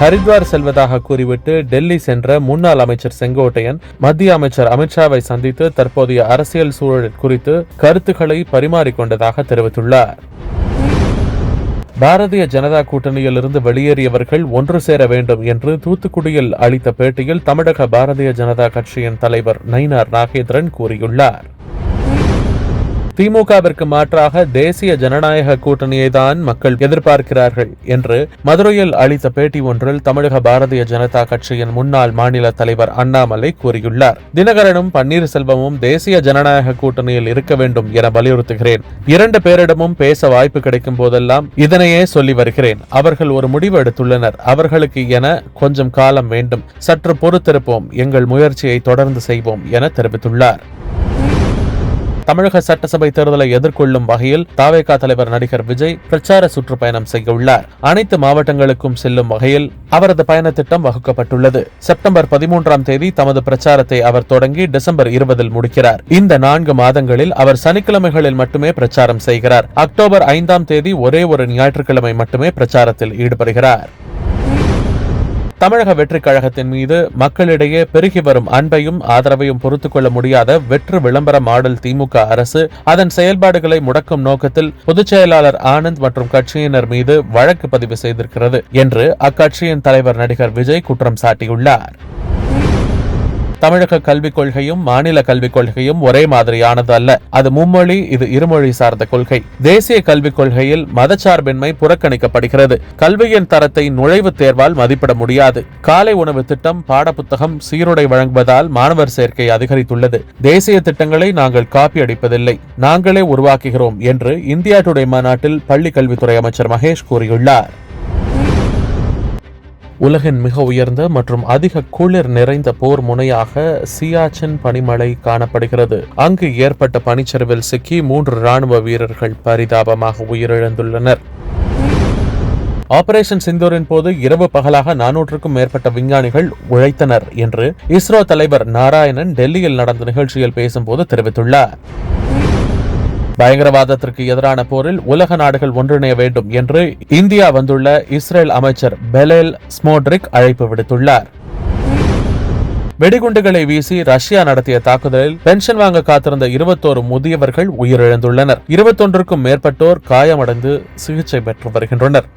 ஹரித்வார் செல்வதாக கூறிவிட்டு டெல்லி சென்ற முன்னாள் அமைச்சர் செங்கோட்டையன் மத்திய அமைச்சர் அமித்ஷாவை சந்தித்து தற்போதைய அரசியல் சூழல் குறித்து கருத்துக்களை பரிமாறிக்கொண்டதாக தெரிவித்துள்ளார். பாரதிய ஜனதா கூட்டணியிலிருந்து வெளியேறியவர்கள் ஒன்று சேர வேண்டும் என்று தூத்துக்குடியில் அளித்த பேட்டியில் தமிழக பாரதிய ஜனதா கட்சியின் தலைவர் நயினார் நாகேந்திரன் கூறியுள்ளார். திமுகவிற்கு மாற்றாக தேசிய ஜனநாயக கூட்டணியை தான் மக்கள் எதிர்பார்க்கிறார்கள் என்று மதுரையில் அளித்த பேட்டி ஒன்றில் தமிழக பாரதிய ஜனதா கட்சியின் முன்னாள் மாநில தலைவர் அண்ணாமலை கூறியுள்ளார். தினகரனும் பன்னீர்செல்வமும் தேசிய ஜனநாயக கூட்டணியில் இருக்க வேண்டும் என வலியுறுத்துகிறேன். இரண்டு பேரிடமும் பேச வாய்ப்பு கிடைக்கும் போதெல்லாம் இதனையே சொல்லி வருகிறேன். அவர்கள் ஒரு முடிவு எடுத்துள்ளனர். அவர்களுக்கு என கொஞ்சம் காலம் வேண்டும். சற்று பொறுத்திருப்போம். எங்கள் முயற்சியை தொடர்ந்து செய்வோம் என தெரிவித்துள்ளார். தமிழக சட்டசபை தேர்தலை எதிர்கொள்ளும் வகையில் தாவேகா தலைவர் நடிகர் விஜய் பிரச்சார சுற்றுப்பயணம் செய்ய உள்ளார் அனைத்து மாவட்டங்களுக்கும் செல்லும் வகையில் அவரது பயண திட்டம் வகுக்கப்பட்டுள்ளது. செப்டம்பர் பதிமூன்றாம் தேதி தமது பிரச்சாரத்தை அவர் தொடங்கி டிசம்பர் இருபதில் முடிக்கிறார். இந்த நான்கு மாதங்களில் அவர் சனிக்கிழமைகளில் மட்டுமே பிரச்சாரம் செய்கிறார். அக்டோபர் ஐந்தாம் தேதி ஒரே ஒரு ஞாயிற்றுக்கிழமை மட்டுமே பிரச்சாரத்தில் ஈடுபடுகிறார். தமிழக வெற்றிக் கழகத்தின் மீது மக்களிடையே பெருகி வரும் அன்பையும் ஆதரவையும் பொறுத்து கொள்ள முடியாத வெற்று விளம்பர மாடல் திமுக அரசு அதன் செயல்பாடுகளை முடக்கும் நோக்கத்தில் பொதுச் செயலாளர் ஆனந்த் மற்றும் கட்சியினர் மீது வழக்கு பதிவு செய்திருக்கிறது என்று அக்கட்சியின் தலைவர் நடிகர் விஜய் குற்றம் சாட்டியுள்ளார். தமிழக கல்விக் கொள்கையும் மாநில கல்விக் கொள்கையும் ஒரே மாதிரியானது அல்ல. அது மும்மொழி இது இருமொழி சார்ந்த கொள்கை. தேசிய கல்விக் கொள்கையில் மதச்சார்பின்மை புறக்கணிக்கப்படுகிறது. கல்வியின் தரத்தை நுழைவுத் தேர்வால் மதிப்பிட முடியாது. காலை உணவு திட்டம் பாடப்புத்தகம் சீருடை வழங்குவதால் மாணவர் சேர்க்கை அதிகரித்துள்ளது. தேசிய திட்டங்களை நாங்கள் காப்பி அடிப்பதில்லை. நாங்களே உருவாக்குகிறோம் என்று இந்தியா டுடே மாநாட்டில் பள்ளி கல்வித்துறை அமைச்சர் மகேஷ் கூறியுள்ளார். உலகின் மிக உயர்ந்த மற்றும் அதிக குளிர் நிறைந்த போர் முனையாக சியாச்சின் பனிமலை காணப்படுகிறது. அங்கு ஏற்பட்ட பனிச்சரிவில் சிக்கி மூன்று ராணுவ வீரர்கள் பரிதாபமாக உயிரிழந்துள்ளனர். ஆபரேஷன் சிந்தூரின் போது இரவு பகலாக நானூற்றுக்கும் மேற்பட்ட விஞ்ஞானிகள் உழைத்தனர் என்று இஸ்ரோ தலைவர் நாராயணன் டெல்லியில் நடந்த நிகழ்ச்சியில் பேசும்போது தெரிவித்துள்ளார். பயங்கரவாதத்திற்கு எதிரான போரில் உலக நாடுகள் ஒன்றிணைய வேண்டும் என்று இந்தியா வந்துள்ள இஸ்ரேல் அமைச்சர் பெலேல் ஸ்மோட்ரிக் அழைப்பு விடுத்துள்ளார். வெடிகுண்டுகளை வீசி ரஷ்யா நடத்திய தாக்குதலில் பென்ஷன் வாங்க காத்திருந்த இருபத்தோரு முதியவர்கள் உயிரிழந்துள்ளனர். இருபத்தொன்றுக்கும் மேற்பட்டோர் காயமடைந்து சிகிச்சை பெற்று வருகின்றனர்.